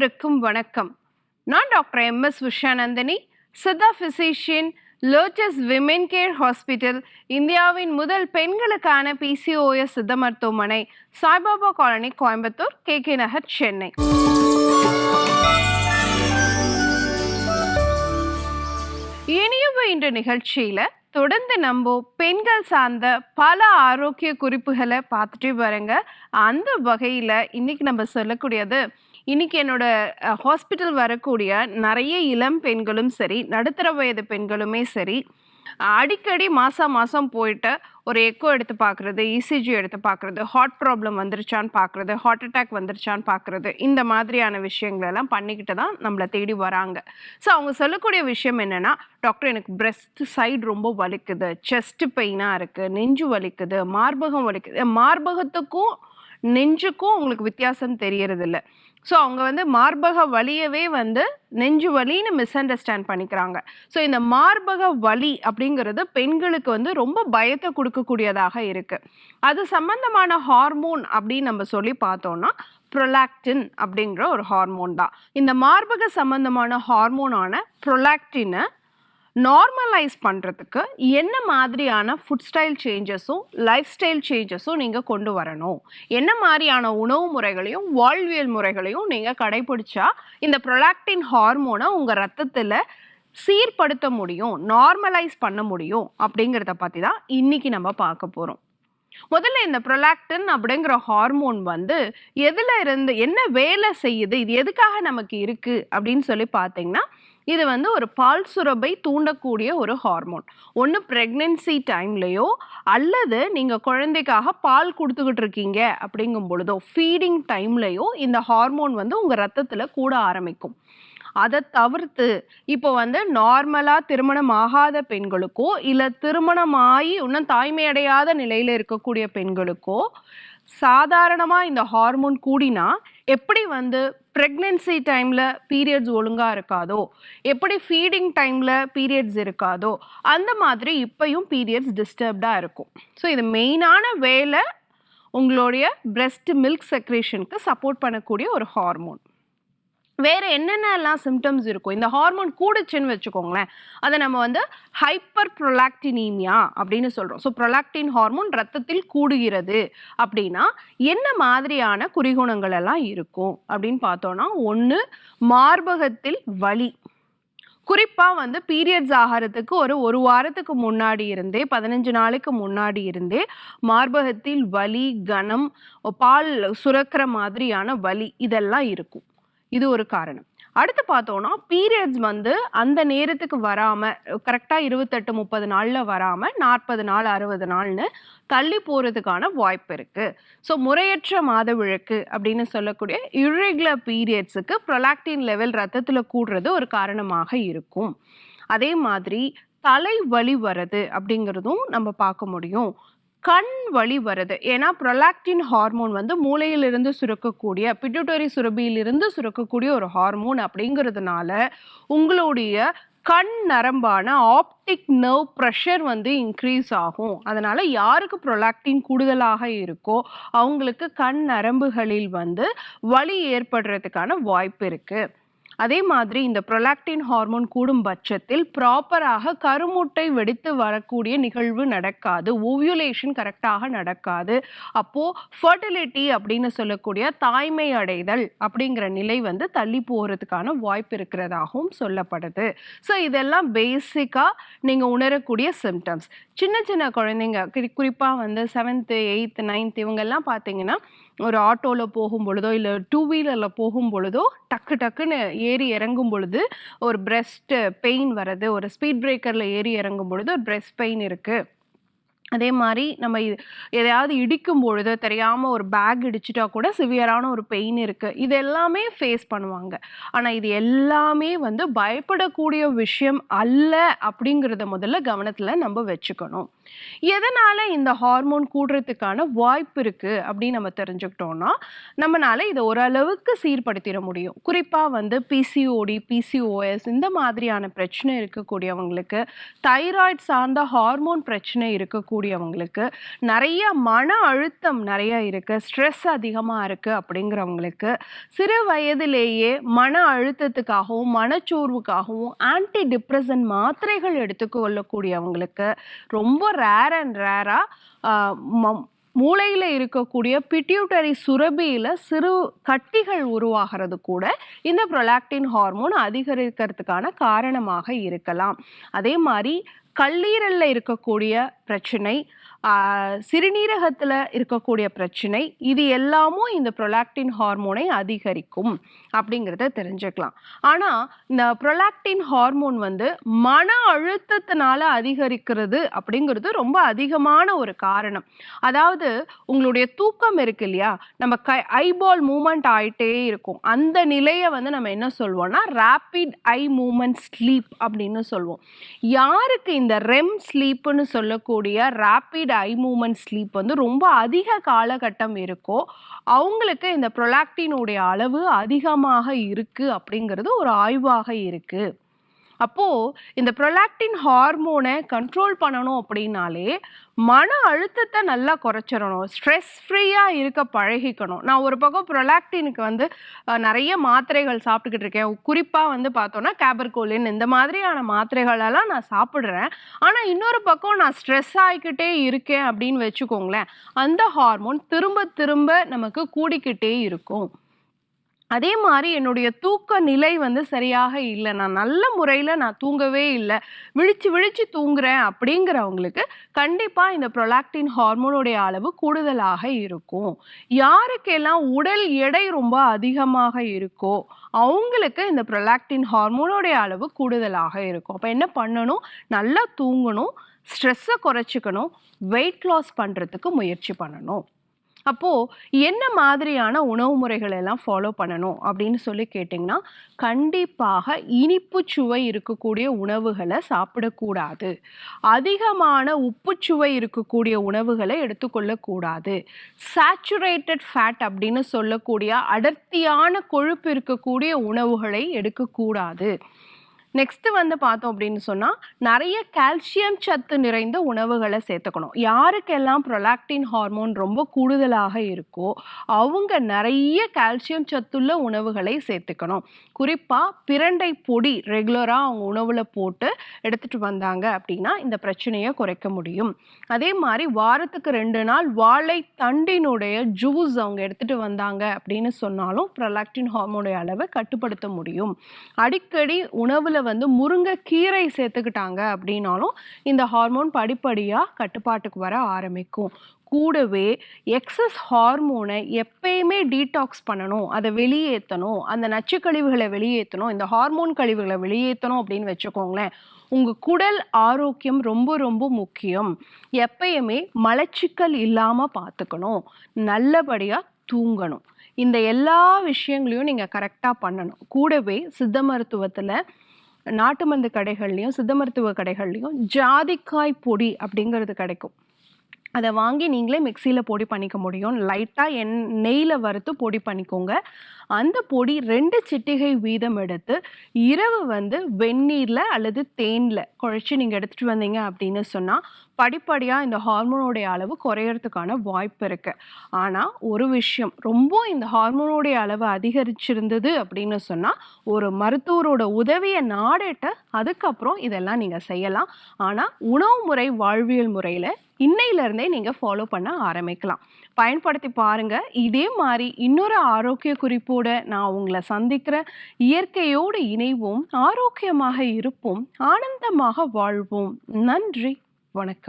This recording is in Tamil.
அனைவருக்கும் வணக்கம். நான் doctor M. S. Vishanandhini Siddha physician lotus women care hospital இந்தியாவின் முதல் பெண்களுக்கான பிசிஓஎஸ் சித்த மருத்துவமனை Saibaba colony Coimbatore K. K. Nagar Chennai. இனியவு இன்று நிகழ்ச்சியில் தொடர்ந்து நம்ம பெண்கள் சார்ந்த பல ஆரோக்கிய குறிப்புகளை பார்த்துட்டே வரங்க. அந்த வகையில் இன்னைக்கு நம்ம சொல்லக்கூடியது இன்னைக்கு என்னோட ஹாஸ்பிட்டல் வரக்கூடிய நிறைய இளம் பெண்களும் சரி நடுத்தர வயது பெண்களுமே சரி அடிக்கடி மாதம் மாதம் போயிட்டு ஒரு எக்கோ எடுத்து பார்க்குறது இசிஜி எடுத்து பார்க்குறது ஹார்ட் ப்ராப்ளம் வந்துருச்சான்னு பார்க்குறது ஹார்ட் அட்டாக் வந்துருச்சான்னு பார்க்குறது இந்த மாதிரியான விஷயங்கள் எல்லாம் பண்ணிக்கிட்டு தான் நம்மளை தேடி வராங்க. ஸோ அவங்க சொல்லக்கூடிய விஷயம் என்னென்னா டாக்டர் எனக்கு பிரெஸ்ட் சைடு ரொம்ப வலிக்குது செஸ்ட் பெயினாக இருக்குது நெஞ்சு வலிக்குது மார்பகம் வலிக்குது மார்பகத்துக்கும் நெஞ்சுக்கும் உங்களுக்கு வித்தியாசம் தெரியறதில்ல. ஸோ அவங்க வந்து மார்பக வலியவே வந்து நெஞ்சு வலின்னு மிஸ் அண்டர்ஸ்டாண்ட் பண்ணிக்கிறாங்க. ஸோ இந்த மார்பக வலி அப்படிங்கிறது பெண்களுக்கு வந்து ரொம்ப பயத்தை கொடுக்கக்கூடியதாக இருக்குது அது சம்பந்தமான ஹார்மோன் அப்படின்னு நம்ம சொல்லி பார்த்தோம்னா ப்ரொலாக்டின் அப்படிங்கிற ஒரு ஹார்மோன் தான். இந்த மார்பக சம்பந்தமான ஹார்மோனான ப்ரொலாக்டினை நார்மலைஸ் பண்ணுறதுக்கு என்ன மாதிரியான ஃபுட் ஸ்டைல் சேஞ்சஸும் லைஃப் ஸ்டைல் சேஞ்சஸும் நீங்கள் கொண்டு வரணும்? என்ன மாதிரியான உணவு முறைகளையும் வாழ்வியல் முறைகளையும் நீங்கள் கடைபிடிச்சா இந்த ப்ரொலாக்டின் ஹார்மோனை உங்கள் ரத்தத்தில் சீர்படுத்த முடியும் நார்மலைஸ் பண்ண முடியும் அப்படிங்கிறத பற்றி தான் இன்றைக்கி நம்ம பார்க்க போகிறோம் முதல்ல இந்த ப்ரொலாக்டின் அப்படிங்கிற ஹார்மோன் வந்து எதில் இருந்து என்ன வேலை செய்யுது இது எதுக்காக நமக்கு இருக்குது அப்படின்னு சொல்லி பார்த்தீங்கன்னா இது வந்து ஒரு பால் சுரப்பை தூண்டக்கூடிய ஒரு ஹார்மோன் ஒன்று ப்ரெக்னென்சி டைம்லேயோ அல்லது நீங்கள் குழந்தைக்காக பால் கொடுத்துக்கிட்டு இருக்கீங்க அப்படிங்கும் பொழுதோ ஃபீடிங் டைம்லேயோ இந்த ஹார்மோன் வந்து உங்கள் ரத்தத்தில் கூட ஆரம்பிக்கும். அதை தவிர்த்து இப்போ வந்து நார்மலாக திருமணம் ஆகாத பெண்களுக்கோ இல்லை திருமணமாகி இன்னும் தாய்மை அடையாத நிலையில் இருக்கக்கூடிய பெண்களுக்கோ சாதாரணமாக இந்த ஹார்மோன் கூடினா எப்படி வந்து ப்ரெக்னென்சி டைமில் பீரியட்ஸ் ஒழுங்காக இருக்காதோ? எப்படி ஃபீடிங் டைமில் பீரியட்ஸ் இருக்காதோ? அந்த மாதிரி இப்பையும் பீரியட்ஸ் டிஸ்டர்ப்டாக இருக்கும். ஸோ இது மெயினான வேலை உங்களுடைய பிரெஸ்ட் மில்க் செக்ரேஷனுக்கு சப்போர்ட் பண்ணக்கூடிய ஒரு ஹார்மோன் வேறு என்னென்னலாம் சிம்டம்ஸ் இருக்கும்? இந்த ஹார்மோன் கூடுச்சுன்னு வச்சுக்கோங்களேன். அதை நம்ம வந்து ஹைப்பர் ப்ரொலாக்டினீமியா அப்படின்னு சொல்கிறோம் ஸோ ப்ரொலாக்டின் ஹார்மோன் ரத்தத்தில் கூடுகிறது அப்படின்னா என்ன மாதிரியான குறிகுணங்கள் எல்லாம் இருக்கும்? அப்படின்னு பார்த்தோன்னா ஒன்று மார்பகத்தில் வலி. குறிப்பாக வந்து பீரியட்ஸ் ஆகிறதுக்கு ஒரு ஒரு வாரத்துக்கு முன்னாடி இருந்தே பதினஞ்சு நாளைக்கு முன்னாடி இருந்தே மார்பகத்தில் வலி கனம் பால் சுரக்கிற மாதிரியான வலி இதெல்லாம் இருக்கும். இது ஒரு காரணம். அடுத்து பார்த்தோன்னா பீரியட்ஸ் வந்து அந்த நேரத்துக்கு வராமல் கரெக்டாக இருபத்தெட்டு முப்பது நாளில் வராமல் நாற்பது நாள் அறுபது நாள்னு தள்ளி போகிறதுக்கான வாய்ப்பு இருக்குது ஸோ முறையற்ற மாதவிழக்கு அப்படின்னு சொல்லக்கூடிய இர்ரெகுலர் பீரியட்ஸுக்கு ப்ரொலாக்டின் லெவல் ரத்தத்தில் கூடுறது ஒரு காரணமாக இருக்கும். அதே மாதிரி தலை வலி வர்றது அப்படிங்கிறதும் நம்ம பார்க்க முடியும். கண் வலி வருது. ஏன்னா ப்ரொலாக்டின் ஹார்மோன் வந்து மூளையிலிருந்து சுரக்கக்கூடிய பிட்டுட்டரி சுரபியிலிருந்து சுரக்கக்கூடிய ஒரு ஹார்மோன் அப்படிங்கிறதுனால உங்களுடைய கண் நரம்பான ஆப்டிக் நர்வ் ப்ரெஷர் வந்து இன்க்ரீஸ் ஆகும். அதனால் யாருக்கு ப்ரொலாக்டின் கூடுதலாக இருக்கோ அவங்களுக்கு கண் நரம்புகளில் வந்து வலி ஏற்படுறதுக்கான வாய்ப்பு இருக்குது அதே மாதிரி இந்த ப்ரொலாக்டின் ஹார்மோன் கூடும் பட்சத்தில் ப்ராப்பராக கருமுட்டை வெடித்து வரக்கூடிய நிகழ்வு நடக்காது. ஓவியுலேஷன் கரெக்டாக நடக்காது. அப்போது ஃபர்டிலிட்டி அப்படின்னு சொல்லக்கூடிய தாய்மை அடைதல் அப்படிங்கிற நிலை வந்து தள்ளி போகிறதுக்கான வாய்ப்பு இருக்கிறதாகவும் சொல்லப்படுது. ஸோ இதெல்லாம் பேசிக்காக நீங்கள் உணரக்கூடிய சிம்டம்ஸ் சின்ன சின்ன குழந்தைங்க குறிப்பாக வந்து செவன்த்து எயித்து நைன்த் இவங்கெல்லாம் பார்த்தீங்கன்னா ஒரு ஆட்டோவில் போகும் பொழுதோ இல்லை டூ வீலரில் போகும் பொழுதோ டக்கு டக்குன்னு ஏறி இறங்கும் பொழுது ஒரு பிரெஸ்ட் பெயின் வர்றது ஒரு ஸ்பீட் பிரேக்கரில் ஏறி இறங்கும் பொழுது ஒரு பிரெஸ்ட் பெயின் இருக்குது அதே மாதிரி நம்ம எதையாவது இடிக்கும் பொழுது தெரியாமல் ஒரு பேக் இடிச்சிட்டா கூட சிவியரான ஒரு பெயின் இருக்குது இது எல்லாமே ஃபேஸ் பண்ணுவாங்க. ஆனால் இது எல்லாமே வந்து பயப்படக்கூடிய விஷயம் அல்ல அப்படிங்கிறத முதல்ல கவனத்தில் நம்ம வச்சுக்கணும். எதனால் இந்த ஹார்மோன் கூடுறதுக்கான வாய்ப்பு இருக்குது அப்படின்னு நம்ம தெரிஞ்சுக்கிட்டோம்னா நம்மளால இதை ஓரளவுக்கு சீர்படுத்திட முடியும். குறிப்பாக வந்து பிசிஓடி பிசிஓஎஸ் இந்த மாதிரியான பிரச்சனை இருக்கக்கூடியவங்களுக்கு தைராய்டு சார்ந்த ஹார்மோன் பிரச்சனை இருக்கக்கூடியவங்களுக்கு நிறைய மன அழுத்தம் நிறைய இருக்குது ஸ்ட்ரெஸ் அதிகமாக இருக்குது அப்படிங்கிறவங்களுக்கு சிறு வயதிலேயே மன அழுத்தத்துக்காகவும் மனச்சோர்வுக்காகவும் ஆன்டி டிப்ரெசன்ட் மாத்திரைகள் எடுத்துக்கொள்ளக்கூடியவங்களுக்கு ரொம்ப ரேர் அண்ட் ரேராக மூளையில் இருக்கக்கூடிய பிட்யூட்டரி சுரபியில் சிறு கட்டிகள் உருவாகிறது கூட இந்த ப்ரொலாக்டின் ஹார்மோன் அதிகரிக்கிறதுக்கான காரணமாக இருக்கலாம். அதே மாதிரி கல்லீரலில் இருக்கக்கூடிய பிரச்சனை சிறுநீரகத்தில் இருக்கக்கூடிய பிரச்சனை இது எல்லாமும் இந்த ப்ரொலாக்டின் ஹார்மோனை அதிகரிக்கும் அப்படிங்கிறத தெரிஞ்சுக்கலாம். ஆனால் இந்த ப்ரொலாக்டின் ஹார்மோன் வந்து மன அழுத்தத்தினால அதிகரிக்கிறது அப்படிங்கிறது ரொம்ப அதிகமான ஒரு காரணம். அதாவது உங்களுடைய தூக்கம் இருக்கு இல்லையா? நம்ம கை ஐபால் மூமெண்ட் ஆகிட்டே இருக்கும். அந்த நிலையை வந்து நம்ம என்ன சொல்வோம்னா ரேப்பிட் ஐ மூமெண்ட் ஸ்லீப் அப்படின்னு சொல்லுவோம் யாருக்கு இந்த ரெம் ஸ்லீப்புன்னு சொல்லக்கூடிய ரேப்பிட் ஐ மூமெண்ட் ஸ்லீப் வந்து ரொம்ப அதிக காலகட்டம் இருக்கோ அவங்களுக்கு இந்த ப்ரொலாக்டினுடைய அளவு அதிகமாக இருக்குது அப்படிங்கிறது ஒரு ஆய்வாக இருக்கு. அப்போது இந்த ப்ரொலாக்டின் ஹார்மோனை கண்ட்ரோல் பண்ணணும் அப்படின்னாலே மன அழுத்தத்தை நல்லா குறைச்சிடணும். ஸ்ட்ரெஸ் ஃப்ரீயாக இருக்க பழகிக்கணும். நான் ஒரு பக்கம் ப்ரொலாக்டினுக்கு வந்து நிறைய மாத்திரைகள் சாப்பிட்டுக்கிட்டு இருக்கேன். குறிப்பாக வந்து பார்த்தோன்னா கேபர்கோலின் இந்த மாதிரியான மாத்திரைகளெல்லாம் நான் சாப்பிட்றேன். ஆனால் இன்னொரு பக்கம் நான் ஸ்ட்ரெஸ் ஆகிக்கிட்டே இருக்கேன் அப்படின்னு வச்சுக்கோங்களேன். அந்த ஹார்மோன் திரும்ப திரும்ப நமக்கு கூடிக்கிட்டே இருக்கும். அதே மாதிரி என்னுடைய தூக்க நிலை வந்து சரியாக இல்லை. நான் நல்ல முறையில் நான் தூங்கவே இல்லை. விழிச்சு விழிச்சு தூங்குறேன் அப்படிங்கிறவங்களுக்கு கண்டிப்பாக இந்த ப்ரொலாக்டின் ஹார்மோனுடைய அளவு கூடுதலாக இருக்கும். யாருக்கெல்லாம் உடல் எடை ரொம்ப அதிகமாக இருக்கோ அவங்களுக்கு இந்த ப்ரொலாக்டின் ஹார்மோனுடைய அளவு கூடுதலாக இருக்கும். அப்போ என்ன பண்ணணும்? நல்லா தூங்கணும் ஸ்ட்ரெஸ்ஸை குறைச்சிக்கணும் வெயிட் லாஸ் பண்ணுறதுக்கு முயற்சி பண்ணணும். அப்போது என்ன மாதிரியான உணவு முறைகள் எல்லாம் ஃபாலோ பண்ணணும் அப்படின்னு சொல்லி கேட்டிங்கன்னா கண்டிப்பாக இனிப்பு சுவை இருக்கக்கூடிய உணவுகளை சாப்பிடக்கூடாது. அதிகமான உப்புச்சுவை இருக்கக்கூடிய உணவுகளை எடுத்துக்கொள்ளக்கூடாது. சேச்சுரேட்டட் ஃபேட் அப்படின்னு சொல்லக்கூடிய அடர்த்தியான கொழுப்பு இருக்கக்கூடிய உணவுகளை எடுக்கக்கூடாது. நெக்ஸ்ட் வந்து பார்த்தோம் அப்படின்னு சொன்னால் நிறைய கால்சியம் சத்து நிறைந்த உணவுகளை சேர்த்துக்கணும். யாருக்கெல்லாம் ப்ரொலாக்டின் ஹார்மோன் ரொம்ப கூடுதலாக இருக்கோ அவங்க நிறைய கால்சியம் சத்துள்ள உணவுகளை சேர்த்துக்கணும். குறிப்பாக பிரண்டை பொடி ரெகுலராக அவங்க உணவில் போட்டு எடுத்துகிட்டு வந்தாங்க அப்படின்னா இந்த பிரச்சனையை குறைக்க முடியும். அதே மாதிரி வாரத்துக்கு ரெண்டு நாள் வாழை தண்டினுடைய ஜூஸ் அவங்க எடுத்துகிட்டு வந்தாங்க அப்படின்னு சொன்னாலும் ப்ரொலாக்டின் ஹார்மோனுடைய அளவை கட்டுப்படுத்த முடியும். அடிக்கடி உணவில் வந்து முருங்கைக்கீரை சேர்த்துக்கிட்டாங்க அப்படின்னாலும் இந்த ஹார்மோன் படிப்படியாக கட்டுப்பாட்டுக்கு வர ஆரம்பிக்கும். கூடவே எக்ஸஸ் ஹார்மோனை எப்பயுமே டீடாக்ஸ் பண்ணணும் அதை வெளியேற்றணும் அந்த நச்சுக்கழிவுகளை வெளியேற்றணும் இந்த ஹார்மோன் கழிவுகளை வெளியேற்றணும் அப்படின்னு வச்சுக்கோங்களேன். உங்கள் குடல் ஆரோக்கியம் ரொம்ப ரொம்ப முக்கியம். எப்பயுமே மலச்சிக்கல் இல்லாமல் பார்த்துக்கணும் நல்லபடியாக தூங்கணும். இந்த எல்லா விஷயங்களையும் நீங்கள் கரெக்டாக பண்ணணும். கூடவே சித்த மருத்துவத்தில் நாட்டு மருந்து கடைகள்லையும் சித்த மருத்துவ கடைகள்லையும் ஜாதிக்காய் பொடி அப்படிங்கிறது கிடைக்கும். அதை வாங்கி நீங்களே மிக்சியில் பொடி பண்ணிக்க முடியும். லைட்டாக எண் நெய்யில் வறுத்து பொடி பண்ணிக்கோங்க. அந்த பொடி ரெண்டு சிட்டிகை வீதம் எடுத்து இரவு வந்து வெந்நீரில் அல்லது தேனில் குழைச்சி நீங்கள் எடுத்துகிட்டு வந்தீங்க அப்படின்னு சொன்னால் படிப்படியாக இந்த ஹார்மோனுடைய அளவு குறையறதுக்கான வாய்ப்பு இருக்குது ஆனால் ஒரு விஷயம் ரொம்ப இந்த ஹார்மோனுடைய அளவு அதிகரிச்சிருந்தது அப்படின்னு சொன்னால் ஒரு மருத்துவரோட உதவியை நாடிட்டு அதுக்கப்புறம் இதெல்லாம் நீங்கள் செய்யலாம். ஆனால் உணவு முறை வாழ்வியல் முறையில் இன்னையிலேருந்து நீங்கள் ஃபாலோ பண்ண ஆரம்பிக்கலாம். பயன்படுத்தி பாருங்க. இதே மாதிரி இன்னொரு ஆரோக்கிய குறிப்போடு நான் உங்களை சந்திக்கிற இயற்கையோடு இணைவோம் ஆரோக்கியமாக இருப்போம் ஆனந்தமாக வாழ்வோம். நன்றி வணக்கம்.